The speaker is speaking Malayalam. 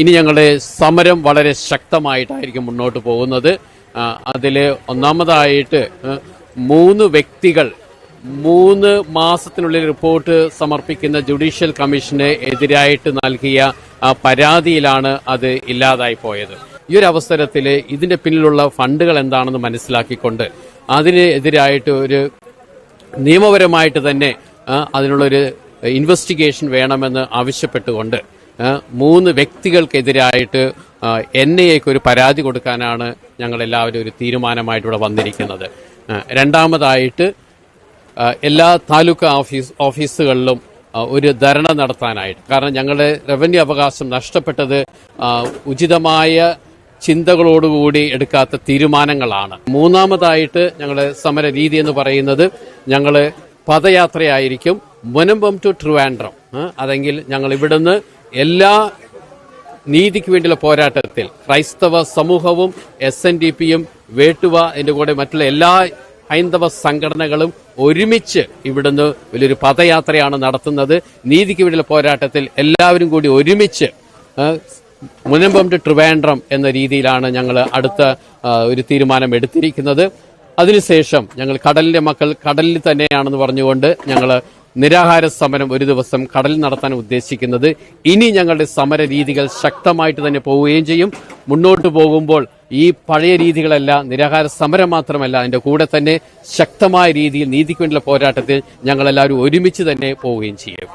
ഇനി ഞങ്ങളുടെ സമരം വളരെ ശക്തമായിട്ടായിരിക്കും മുന്നോട്ട് പോകുന്നത്. അതിൽ ഒന്നാമതായിട്ട് മൂന്ന് വ്യക്തികൾ മൂന്ന് മാസത്തിനുള്ളിൽ റിപ്പോർട്ട് സമർപ്പിക്കുന്ന ജുഡീഷ്യൽ കമ്മീഷന് എതിരായിട്ട് നൽകിയ പരാതിയിലാണ് അത് ഇല്ലാതായി പോയത്. ഈ ഒരു അവസരത്തിൽ ഇതിന്റെ പിന്നിലുള്ള ഫണ്ടുകൾ എന്താണെന്ന് മനസ്സിലാക്കിക്കൊണ്ട് അതിനെതിരായിട്ട് ഒരു നിയമപരമായിട്ട് തന്നെ അതിനുള്ളൊരു ഇൻവെസ്റ്റിഗേഷൻ വേണമെന്ന് ആവശ്യപ്പെട്ടുകൊണ്ട് മൂന്ന് വ്യക്തികൾക്കെതിരായിട്ട് എൻ ഐ എക്ക് ഒരു പരാതി കൊടുക്കാനാണ് ഞങ്ങൾ എല്ലാവരും ഒരു തീരുമാനമായിട്ട് ഇവിടെ വന്നിരിക്കുന്നത് രണ്ടാമതായിട്ട് എല്ലാ താലൂക്ക് ഓഫീസ് ഓഫീസുകളിലും ഒരു ധരണ നടത്താനായിട്ട്. കാരണം ഞങ്ങളുടെ റവന്യൂ അവകാശം നഷ്ടപ്പെട്ടത് ഉചിതമായ ചിന്തകളോടുകൂടി എടുക്കാത്ത തീരുമാനങ്ങളാണ്. മൂന്നാമതായിട്ട് ഞങ്ങളുടെ സമര രീതി എന്ന് പറയുന്നത് ഞങ്ങൾ പദയാത്രയായിരിക്കും. മുനമ്പം ടു ട്രിവാൻഡ്രം അതെങ്കിൽ ഞങ്ങൾ ഇവിടുന്ന് എല്ലാ നീതിക്ക് വേണ്ടിയുള്ള പോരാട്ടത്തിൽ ക്രൈസ്തവ സമൂഹവും എസ് എൻ ഡി പിയും വേട്ടുവ എന്റെ കൂടെ മറ്റുള്ള എല്ലാ ഹൈന്ദവ സംഘടനകളും ഒരുമിച്ച് ഇവിടുന്ന് വലിയൊരു പദയാത്രയാണ് നടത്തുന്നത്. നീതിക്ക് വേണ്ടിയുള്ള പോരാട്ടത്തിൽ എല്ലാവരും കൂടി ഒരുമിച്ച് മുനമ്പം ടു ട്രിവാൻഡ്രം എന്ന രീതിയിലാണ് ഞങ്ങൾ അടുത്ത ഒരു തീരുമാനം എടുത്തിരിക്കുന്നത് അതിനുശേഷം ഞങ്ങൾ കടലിന്റെ മക്കൾ കടലിൽ തന്നെയാണെന്ന് പറഞ്ഞുകൊണ്ട് ഞങ്ങൾ നിരാഹാര സമരം ഒരു ദിവസം കടലിൽ നടത്താൻ ഉദ്ദേശിക്കുന്നത് ഇനി ഞങ്ങളുടെ സമര രീതികൾ ശക്തമായിട്ട് തന്നെ പോവുകയും ചെയ്യും. മുന്നോട്ട് പോകുമ്പോൾ ഈ പഴയ രീതികളല്ല നിരാഹാര സമരം മാത്രമല്ല അതിന്റെ കൂടെ തന്നെ ശക്തമായ രീതിയിൽ നീതിക്ക് വേണ്ടിയുള്ള പോരാട്ടത്തിൽ ഞങ്ങളെല്ലാവരും ഒരുമിച്ച് തന്നെ പോവുകയും ചെയ്യും.